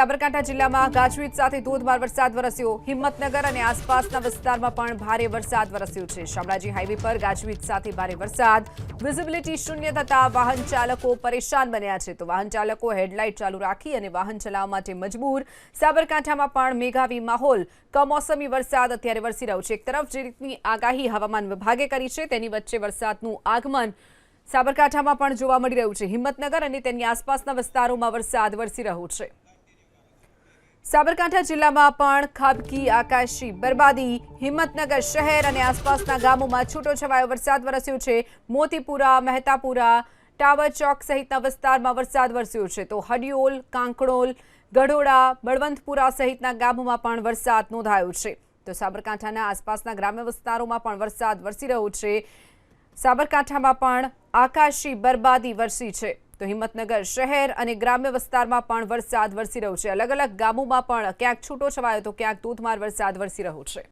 સાબરકાંઠા જિલ્લામાં ગાજવીજ સાથે ધોધમાર વરસાદ વરસ્યો. હિંમતનગર અને આસપાસના વિસ્તારમાં પણ ભારે વરસાદ વરસ્યો છે. શામળાજી હાઈવે પર ગાજવીજ સાથે ભારે વરસાદ. વિઝિબિલિટી શૂન્ય થતા વાહન ચાલકો પરેશાન બન્યા છે. તો વાહન ચાલકો હેડલાઇટ ચાલુ રાખી અને વાહન ચલાવવા માટે મજબૂર. સાબરકાંઠામાં પણ મેઘાવી માહોલ. કમોસમી વરસાદ અત્યારે વરસી રહ્યો છે. એક તરફ જે રીતની આગાહી હવામાન વિભાગે કરી છે, તેની વચ્ચે વરસાદનું આગમન સાબરકાંઠામાં પણ જોવા મળી રહ્યું છે. હિંમતનગર અને તેની આસપાસના વિસ્તારોમાં વરસાદ વરસી રહ્યો છે. સાબરકાંઠા જિલ્લામાં પણ ખાબકી, આકાશી, બરબાદી, હિંમતનગર શહેર અને આસપાસના ગામોમાં છૂટોછવાયો વરસાદ વરસ્યો છે. મોતીપુરા, મહેતાપુરા, ટાવર ચોક સહિતના વિસ્તારમાં વરસાદ વરસ્યો છે. તો હડિયોલ, કાંકણોલ, ગઢોડા, બળવંતપુરા સહિતના ગામોમાં પણ વરસાદ નોંધાયો છે. તો સાબરકાંઠાના આસપાસના ગ્રામ્ય વિસ્તારોમાં પણ વરસાદ વરસી રહ્યો છે. સાબરકાંઠામાં પણ આકાશી, બરબાદી વરસી છે. તો હિંમતનગર શહેર અને ગ્રામ્ય વિસ્તારમાં પણ વરસાદ વરસી રહ્યો છે. અલગ અલગ ગામોમાં પણ ક્યાંક છૂટો છવાયો તો ક્યાંક ધોધમાર વરસાદ વરસી રહ્યો છે.